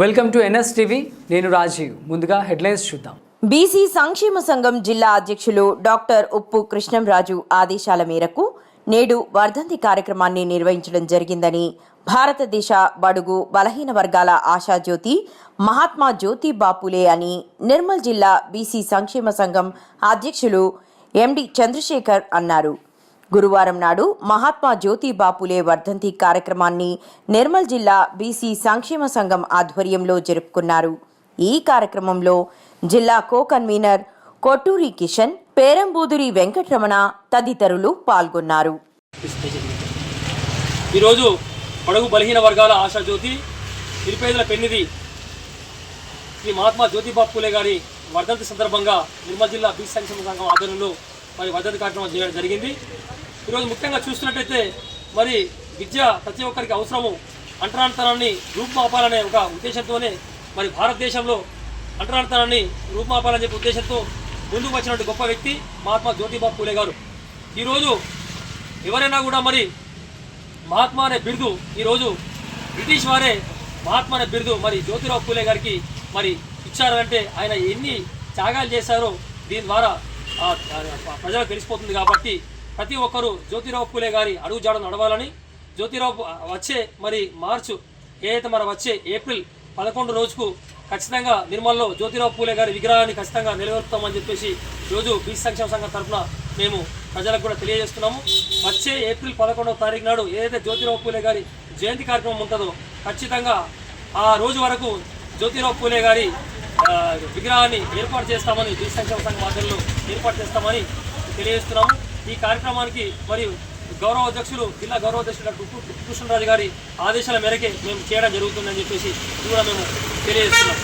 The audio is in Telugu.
వెల్కమ్ టు ఎన్ఎస్ టీవీ నేను రాజీవ్. ముందుగా హెడ్లైన్స్ చూద్దాం. బీసీ సంక్షేమ సంఘం జిల్లా అధ్యక్షులు డాక్టర్ ఉప్పు కృష్ణంరాజు ఆదేశాల మేరకు నేడు వర్ధంతి కార్యక్రమాన్ని నిర్వహించడం జరిగిందని భారతదేశ బడుగు బలహీన వర్గాల ఆశాజ్యోతి మహాత్మా జ్యోతి బాపులే అని నిర్మల్ జిల్లా బీసీ సంక్షేమ సంఘం అధ్యక్షులు ఎండి చంద్రశేఖర్ అన్నారు. గురువారం నాడు మహాత్మా జ్యోతి బాపులే వర్ధంతి కార్యక్రమాన్ని నిర్మల్ జిల్లా బీసీ సంక్షేమ సంఘం ఆధ్వర్యంలో జరుపుకున్నారు. ఈ కార్యక్రమంలో జిల్లా కో కన్వీనర్ కొట్టూరి కిషన్ పేరంబూదురి వెంకటరమణ తదితరులు పాల్గొన్నారు. ఈరోజు పడుగు బలహీన వర్గాల ఆశాజ్యోతి నిరుపేదల పెన్నిది శ్రీ మహాత్మా జ్యోతిబా పూలే గారి వర్ధంతి సందర్భంగా నిర్మల్ జిల్లా బీసీ సంక్షేమ సంఘం ఆధ్వర్యంలో మరి వర్ధంతి కార్యక్రమం చేయడం జరిగింది. ఈరోజు ముఖ్యంగా చూసినట్టయితే మరి విద్య ప్రతి ఒక్కరికి అవసరము. అంటరానితనాన్ని రూపుమాపాలనే ఒక ఉద్దేశంతోనే మరి భారతదేశంలో అంటరానితనాన్ని రూపుమాపాలని చెప్పే ఉద్దేశంతో ముందుకు వచ్చినటువంటి గొప్ప వ్యక్తి మహాత్మా జ్యోతిబా పూలే గారు. ఈరోజు ఎవరైనా కూడా మరి మహాత్మా అనే బిరుదు ఈరోజు బ్రిటిష్ వారే మహాత్మా అనే బిరుదు మరి జ్యోతిరావు పూలే గారికి మరి ఇచ్చారంటే ఆయన ఎన్ని త్యాగాలు చేశారో దీని ద్వారా ప్రజలకు తెలిసిపోతుంది కాబట్టి ప్రతి ఒక్కరూ జ్యోతిరావు పూలే గారి అడుగు జాడను నడవాలని. జ్యోతిరావు వచ్చే మరి మార్చు ఏదైతే మన వచ్చే ఏప్రిల్ పదకొండు రోజుకు ఖచ్చితంగా నిర్మల్లో జ్యోతిరావు పూలే గారి విగ్రహాన్ని ఖచ్చితంగా నిలబెడతామని చెప్పేసి రోజు బీసీ సంక్షేమ సంఘం తరఫున మేము ప్రజలకు కూడా తెలియజేస్తున్నాము. వచ్చే ఏప్రిల్ పదకొండవ తారీఖు నాడు ఏదైతే జ్యోతిరావు పూలే గారి జయంతి కార్యక్రమం ఉంటుందో ఖచ్చితంగా ఆ రోజు వరకు జ్యోతిరావు పూలే గారి విగ్రహాన్ని ఏర్పాటు చేస్తామని బీసీ సంక్షేమ సంఘం ఆధ్వర్యంలో ఏర్పాటు చేస్తామని తెలియజేస్తున్నాము. ఈ కార్యక్రమానికి మరియు గౌరవ అధ్యక్షులు జిల్లా గౌరవ అధ్యక్షులు డాక్టర్ కృష్ణరాజు గారి ఆదేశాల మేరకే మేము చేయడం జరుగుతుందని చెప్పేసి కూడా మేము తెలియజేస్తున్నాం.